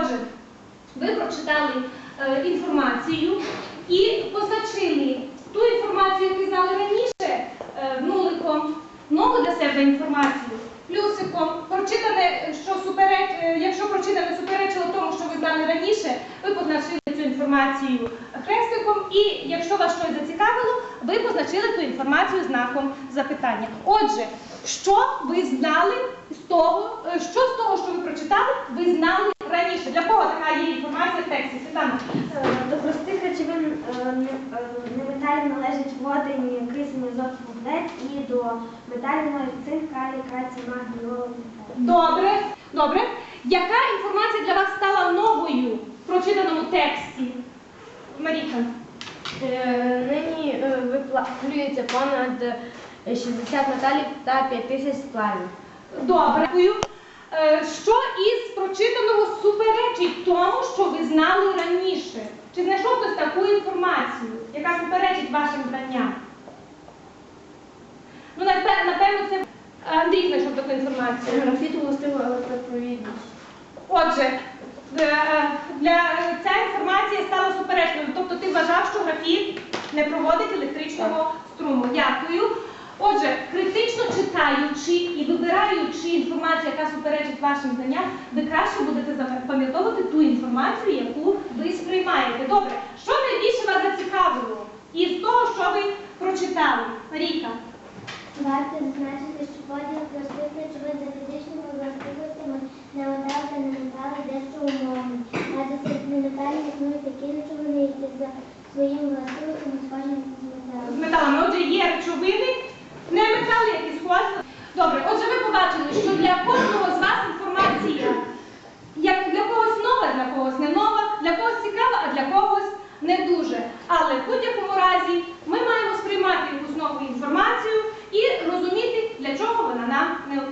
Отже, ви прочитали е, інформацію і позначили ту інформацію, яку знали раніше, е, нуликом, нову для себе інформацію, плюсиком, прочитане, що супереч, е, якщо прочитане суперечило тому, що ви знали раніше, ви позначили цю інформацію хрестиком, і якщо вас щось зацікавило, ви позначили ту інформацію знаком запитання. Отже, що ви знали з того, е, що з того, що ви прочитали, ви знали раніше? Для кого така є інформація в тексті? Світлана? Е, До простих речовин е, не- е, неметалів належать водень, кисень, азот, вуглець і до металів належать цинк, калій, кальцій, магній, олово. Добре, добре. Яка інформація для вас стала новою в прочитаному тексті? Маріка. Е, Нині е, виплавлюється понад е, 60 металів та 5 тисяч сплавів. Добре. Е, Що із прочитаного суперечить тому, що ви знали раніше? Таку інформацію, яка суперечить вашим знанням? Ну, напевно, це Андрій знайшов таку інформацію. Графіту властива електропровідність. Отже, е, для е, ця інформація стала суперечною. Тобто ти вважав, що графіт не проводить електричного струму. Дякую. Отже, критично читаючи і вибираючи інформацію, яка суперечить вашим знанням, ви краще будете запам'ятовувати ту інформацію, яку ви сприймаєте. Добре, що найбільше вас зацікавило із того, що ви прочитали? Марійка. Варто зазначити, що поділ речовин за фізичними властивостями на метал та неметали дещо умовний. Адже неметалів існують такі речовини, які за своїми властивостями схожі з з металами. Отже, є речовини, не метали, які схожі. Добре, отже, ви побачили, що meu